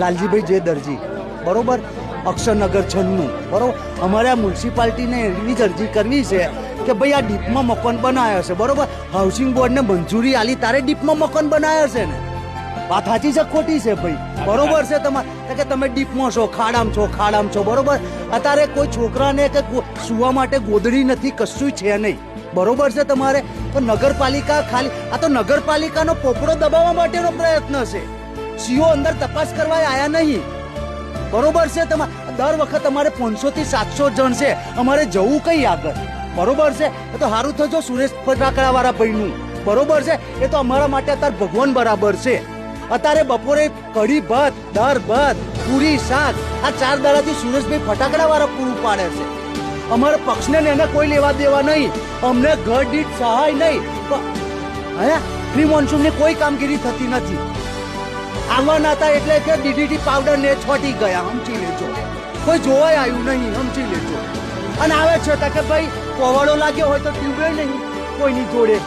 લાલજીભાઈ જે દરજી બરોબર? અક્ષરનગર છન્નું. બરોબર અમારે આ મ્યુનિસિપાલિટીને એવી જ અરજી કરવી છે કે ભાઈ આ ડીપમાં મકાન બનાવ્યો છે. બરોબર? હાઉસિંગ બોર્ડને મંજૂરી આલી તારે ડીપમાં મકાન બનાવ્યો છે ને? વાત સાચી છે ખોટી છે ભાઈ? બરોબર છે તમારે કે તમે ડીપમાં છો, ખાડામ છો ખાડામ છો. બરોબર? અત્યારે કોઈ છોકરાને કે સુવા માટે ગોદડી નથી, કશું છે નહીં. બરોબર છે તમારે? તો નગરપાલિકા ખાલી આ તો નગરપાલિકાનો પોપડો દબાવવા માટેનો પ્રયત્ન છે. સીઓ અંદર તપાસ કરવા આયા નહીં. બરોબર છે તમારે દર વખત અમારે પાંચસો થી સાતસો જણ છે, અમારે જવું કઈ આગળ. બરોબર છે, એ તો સારું થજો સુરેશ ફટાકડા વાળા ભાઈનું. બરોબર છે, એ તો અમારા માટે અત્યારે ભગવાન બરાબર છે. અત્યારે બપોરે કઢી ભાત, દાળ ભાત, પૂરી શાક, આ ચાર દાડાથી સુરેશભાઈ ફટાકડા વાળા પૂરું પાડે છે. અમારા પક્ષને ને એને કોઈ લેવા દેવા નહીં. અમને ઘર દીઠ સહાય નહીં. હે? પ્રી મોન્સૂનની કોઈ કામગીરી થતી નથી. આવવાના હતા એટલે કે ડીડીટી પાવડર ને છોટી ગયા સમજી લેજો. કોઈ જોવાય આવ્યું નહીં સમજી લેજો. અને આવે છે કે ભાઈ કોવાડો લાગ્યો હોય તો ટ્યુબવેલ નહીં, કોઈની જોડે.